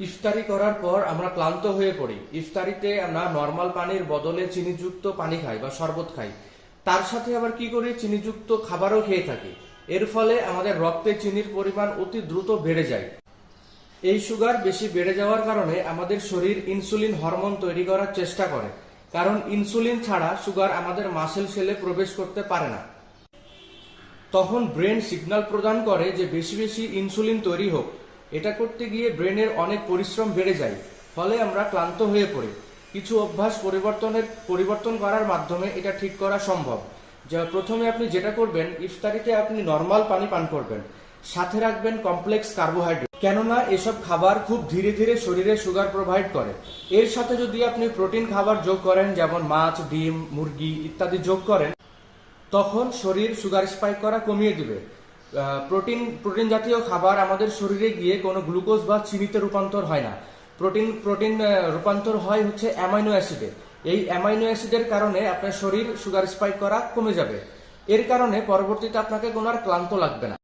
ইফতারি করার পর আমরা ক্লান্ত হয়ে পড়ি। ইফতারিতে আমরা নর্মাল পানির বদলে চিনিযুক্ত পানি খাই বা শরবত খাই। তার সাথে আবার কি করি? চিনিযুক্ত খাবারও খেয়ে থাকি। এর ফলে আমাদের রক্তে চিনির পরিমাণ অতি দ্রুত বেড়ে যায়। এই সুগার বেশি বেড়ে যাওয়ার কারণে আমাদের শরীর ইনসুলিন হরমোন তৈরি করার চেষ্টা করে। কারণ ইনসুলিন ছাড়া সুগার আমাদের মাসেল সেলে প্রবেশ করতে পারে না। তখন ব্রেন সিগন্যাল প্রদান করে যে বেশি বেশি ইনসুলিন তৈরি হোক। এটা করতে গিয়ে ব্রেনের অনেক পরিশ্রম বেড়ে যায়, ফলে আমরা ক্লান্ত হয়ে পড়ি। কিছু অভ্যাস পরিবর্তনের, পরিবর্তন করার মাধ্যমে এটা ঠিক করা সম্ভব। যা প্রথমে আপনি যেটা করবেন, ইফতারিতে আপনি নর্মাল পানি পান করবেন। সাথে রাখবেন কমপ্লেক্স কার্বোহাইড্রেট। কেননা এসব খাবার খুব ধীরে ধীরে শরীরে সুগার প্রোভাইড করে। এর সাথে যদি আপনি প্রোটিন খাবার যোগ করেন, যেমন মাছ, ডিম, মুরগি ইত্যাদি যোগ করেন, তখন শরীর সুগার স্পাইক করা কমিয়ে দিবে। প্রোটিন প্রোটিন জাতীয় খাবার আমাদের শরীরে গিয়ে কোনো গ্লুকোজ বা চিনিতে রূপান্তর হয় না। প্রোটিন প্রোটিন রূপান্তর হয় হচ্ছে অ্যামাইনো অ্যাসিডে। এই অ্যামাইনো অ্যাসিডের কারণে আপনার শরীর সুগার স্পাইক করা কমে যাবে। এর কারণে পরবর্তীতে আপনাকে কোনো আর ক্লান্ত লাগবে না।